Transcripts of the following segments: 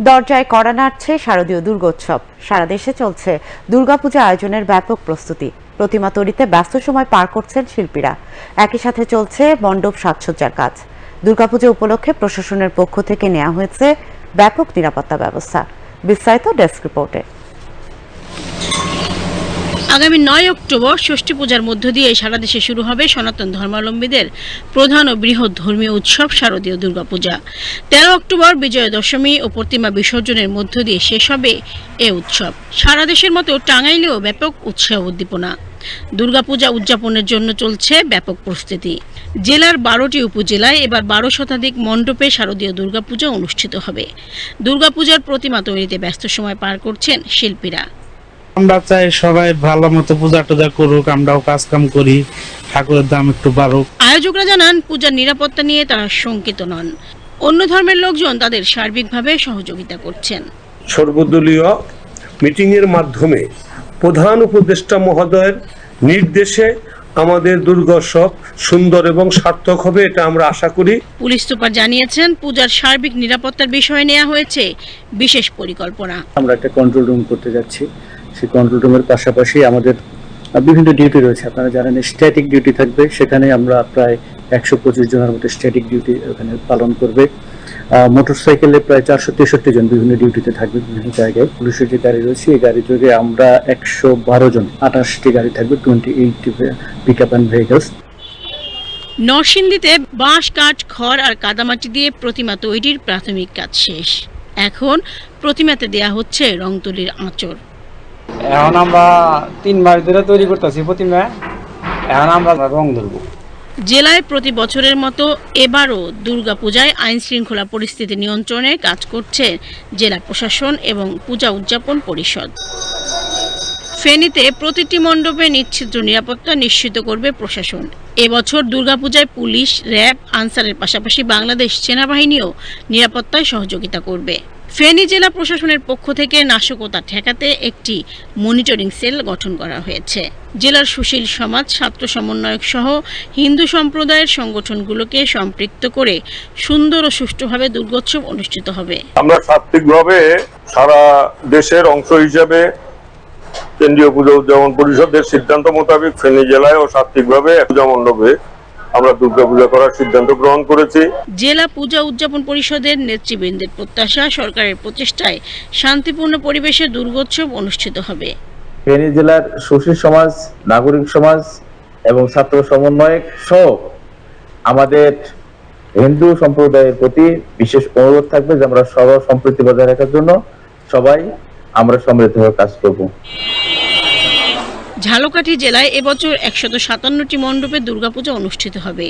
দরজায় কড়া নাড়ছে শারদীয় দুর্গোৎসব। সারা দেশে চলছে দুর্গাপূজা আয়োজনের ব্যাপক প্রস্তুতি। প্রতিমা তৈরিতে ব্যস্ত সময় পার করছেন শিল্পীরা। একই সাথে চলছে মণ্ডপ সাজসজ্জার কাজ। দুর্গাপূজা উপলক্ষে প্রশাসনের পক্ষ থেকে নেওয়া হয়েছে ব্যাপক নিরাপত্তা ব্যবস্থা। বিস্তারিত ডেস্ক রিপোর্টে। আগামী নয় অক্টোবর ষষ্ঠী পূজার মধ্য দিয়ে সারা দেশে শুরু হবে সনাতন ধর্মাবলম্বীদের প্রধান ও বৃহৎ ধর্মীয় উৎসব শারদীয় দুর্গাপূজা। তেরো অক্টোবর বিজয়া দশমী ও প্রতিমা বিসর্জনের মধ্য দিয়ে শেষ হবে এ উৎসব। সারা দেশের মতো টাঙ্গাইলেও ব্যাপক উৎসাহ উদ্দীপনা। দুর্গাপূজা উদযাপনের জন্য চলছে ব্যাপক প্রস্তুতি। জেলার বারোটি উপজেলায় এবার বারো শতাধিক মণ্ডপে শারদীয় দুর্গাপূজা অনুষ্ঠিত হবে। দুর্গাপূজার প্রতিমা তৈরিতে ব্যস্ত সময় পার করছেন শিল্পীরা। আমরা চাই সবাই ভালো মতো পূজা টুজা করুক আমরাও কাজ কাম করি ঠাকুরের দাম একটু বাড়ুক। আয়োজকরা জানান পূজার নিরাপত্তা নিয়ে তারা শঙ্কিত নন। অন্য ধর্মের লোকজন তাদের সার্বিকভাবে সহযোগিতা করছেন। সর্বদলীয় মিটিংয়ের মাধ্যমে প্রধান উপদেষ্টা মহোদয়ের নির্দেশে আমাদের দুর্গোৎসব সুন্দর এবং সার্থক হবে এটা আমরা আশা করি। পুলিশ সুপার জানিয়েছেন পূজার সার্বিক নিরাপত্তার বিষয়ে নেওয়া হয়েছে বিশেষ পরিকল্পনা। আমরা একটা কন্ট্রোল রুম করতে যাচ্ছি। সেই কন্ট্রোল রুমের পাশাপাশি আমাদের বিভিন্ন ডিউটি রয়েছে। আপনারা জানেন স্ট্যাটিক ডিউটি থাকবে। সেখানে আমরা প্রায় একশো পঁচিশ জনের মতো স্ট্যাটিক ডিউটি ওখানে পালন করবে। মোটর সাইকেলে প্রায় চারশো তেষট্টি জন বিভিন্ন ডিউটিতে থাকবে বিভিন্ন জায়গায়। পুলিশের যে গাড়ি রয়েছে, এই গাড়ি যোগে আমরা একশো বারো জন, আঠাশটি গাড়ি থাকবে twenty eight pick up and vehicles নরসিংদীতে বাঁশ, কাঠ, খড় আর কাদামাটি দিয়ে প্রতিমা তৈরির প্রাথমিক কাজ শেষ। এখন প্রতিমাতে দেয়া হচ্ছে রং তুলির আঁচড়। এখন আমরা তিন মাস ধরে তৈরি করতেছি, প্রতিমা। এখন আমরা রং ধরবো। জেলায় প্রতি বছরের মতো এবারও দুর্গাপূজায় আইন শৃঙ্খলা পরিস্থিতি নিয়ন্ত্রণে কাজ করছে জেলা প্রশাসন এবং পূজা উদযাপন পরিষদ। ফেনীতে প্রতিটি মণ্ডপে নিচ্ছিদ্র নিরাপত্তা নিশ্চিত করবে প্রশাসন। এবছর দুর্গাপূজায় পুলিশ, র্যাব, আনসারের পাশাপাশি বাংলাদেশ সেনাবাহিনীও নিরাপত্তায় সহযোগিতা করবে। ফেনী জেলা প্রশাসনের পক্ষ থেকে নাশকতা ঠেকাতে একটি মনিটরিং সেল গঠন করা হয়েছে। জেলার সুশীল সমাজ, ছাত্র সমন্বয়ক সহ হিন্দু সম্প্রদায়ের সংগঠনগুলোকে সম্পৃক্ত করে সুন্দর ও সুষ্ঠুভাবে দুর্গোৎসব অনুষ্ঠিত হবে। আমরা সাত্বিকভাবে সারা দেশের অংশ হিসেবে কেন্দ্রীয় পুজো উদযাপন পরিষদের সিদ্ধান্ত মোতাবেক ফেনী জেলায় ও সাত্বিকভাবে পূজা মণ্ডপে আমরা দুর্গা পূজা করার সিদ্ধান্ত গ্রহণ করেছি। জেলা পূজা উদযাপন পরিষদের নেতৃবৃন্দের প্রত্যাশা সরকারের প্রচেষ্টায় শান্তিপূর্ণ পরিবেশে দুর্গোৎসব অনুষ্ঠিত হবে। ফেনী জেলার সুশীল সমাজ নাগরিক সমাজ এবং ছাত্র সমন্বয়ক সহ আমাদের হিন্দু সম্প্রদায়ের প্রতি বিশেষ অনুরোধ থাকবে যে আমরা সর্ব সম্প্রীতি বজায় রাখার জন্য সবাই আমরা সমৃদ্ধভাবে কাজ করব। ঝালকাঠি জেলায় এবছর একশত সাতান্নটি মণ্ডপে দুর্গাপূজা অনুষ্ঠিত হবে।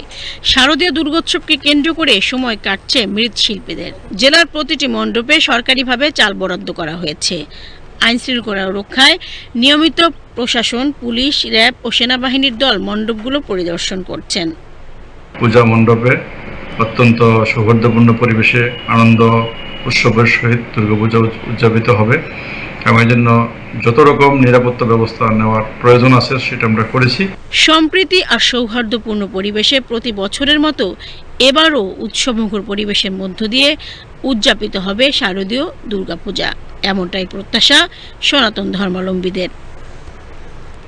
শারদীয় দুর্গোৎসবকে কেন্দ্র করে সময় কাটছে মৃৎশিল্পীদের। জেলার প্রতিটি মণ্ডপে সরকারিভাবে চাল বরাদ্দ করা হয়েছে। আইন শৃঙ্খলা রক্ষায় নিয়মিত প্রশাসন, পুলিশ, র্যাব ও সেনাবাহিনীর দল মণ্ডপগুলো পরিদর্শন করছেন। পূজা মণ্ডপে অত্যন্ত সৌহার্দ্যপূর্ণ পরিবেশে আনন্দ উৎসবের সহিত দুর্গাপূজা উদ- উদযাপিত হবে। এবং এই জন্য যত রকম নিরাপত্তা ব্যবস্থা নেওয়ার প্রয়োজন আছে সেটা আমরা করেছি। সম্প্রীতি আর সৌহার্দ্যপূর্ণ পরিবেশে প্রতি বছরের মতো এবারও উৎসবমুখর পরিবেশের মধ্য দিয়ে উদযাপিত হবে শারদীয় দুর্গাপূজা। এমনটাই প্রত্যাশা সনাতন ধর্মাবলম্বীদের।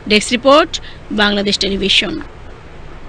Desk report, Bangladesh television.